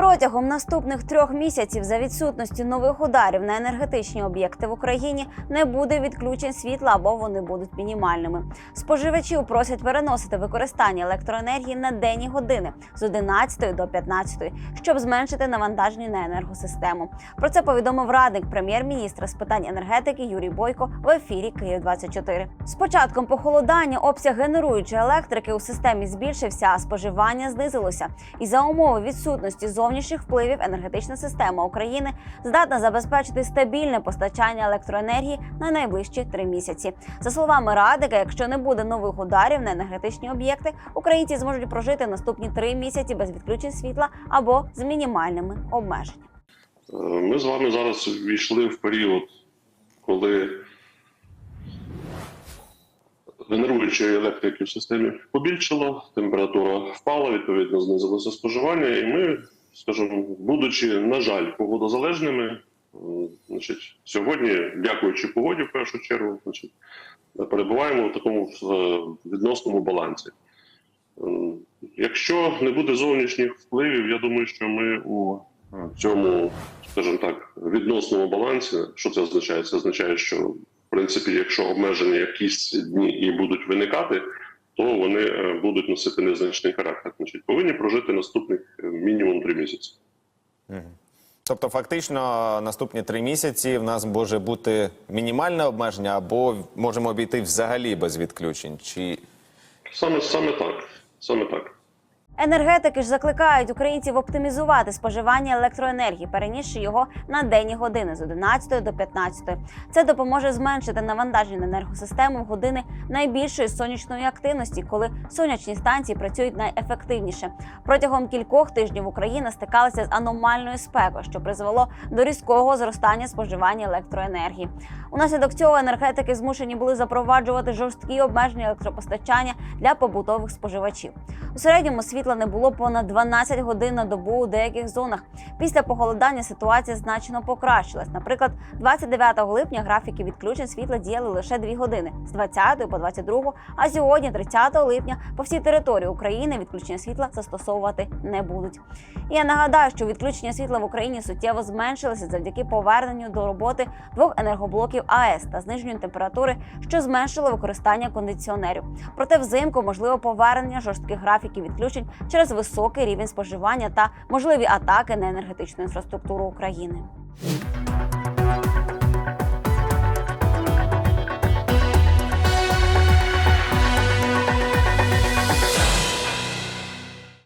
Протягом наступних трьох місяців за відсутності нових ударів на енергетичні об'єкти в Україні не буде відключень світла або вони будуть мінімальними. Споживачів просять переносити використання електроенергії на денні години з 11 до 15, щоб зменшити навантаження на енергосистему. Про це повідомив радник прем'єр-міністра з питань енергетики Юрій Бойко в ефірі Київ 24 З початком похолодання обсяг генеруючої електрики у системі збільшився, а споживання знизилося. І за умови відсутності зовнішніх впливів енергетична система України здатна забезпечити стабільне постачання електроенергії на найближчі три місяці. За словами радника, якщо не буде нових ударів на енергетичні об'єкти, українці зможуть прожити наступні три місяці без відключень світла або з мінімальними обмеженнями. Е, Ми з вами зараз війшли в період, коли генеруючої електрики в системі побільшало, температура впала, відповідно знизилося споживання, і ми, скажімо, будучи, на жаль, погодозалежними, е, значить, сьогодні, дякуючи погоді, в першу чергу, значить, перебуваємо в такому е, відносному балансі. Е, Якщо не буде зовнішніх впливів, я думаю, що ми у цьому, скажімо так, відносному балансі, що це означає? Це означає, що в принципі, якщо обмеження якісь дні і будуть виникати, то вони е, будуть носити незначний характер. Значить, повинні прожити наступних е, мінімум три місяці. Тобто, фактично, наступні три місяці в нас може бути мінімальне обмеження, або можемо обійти взагалі без відключень. Чи Саме саме так, саме так. Енергетики ж закликають українців оптимізувати споживання електроенергії, перенісши його на денні години з 11 до 15. Це допоможе зменшити навантаження на енергосистему в години найбільшої сонячної активності, коли сонячні станції працюють найефективніше. Протягом кількох тижнів Україна стикалася з аномальною спекою, що призвело до різкого зростання споживання електроенергії. Унаслідок цього енергетики змушені були запроваджувати жорсткі обмеження електропостачання для побутових споживачів. У середньому світла не було понад 12 годин на добу у деяких зонах. Після похолодання ситуація значно покращилась. Наприклад, 29 липня графіки відключень світла діяли лише 2 години з 20 по 22, а сьогодні, 30 липня, по всій території України відключення світла застосовувати не будуть. І я нагадаю, що відключення світла в Україні суттєво зменшилося завдяки поверненню до роботи двох енергоблоків АЕС та зниженню температури, що зменшило використання кондиціонерів. Проте взимку можливо повернення жорстких графіків відключень через високий рівень споживання та можливі атаки на енергетичну інфраструктуру України.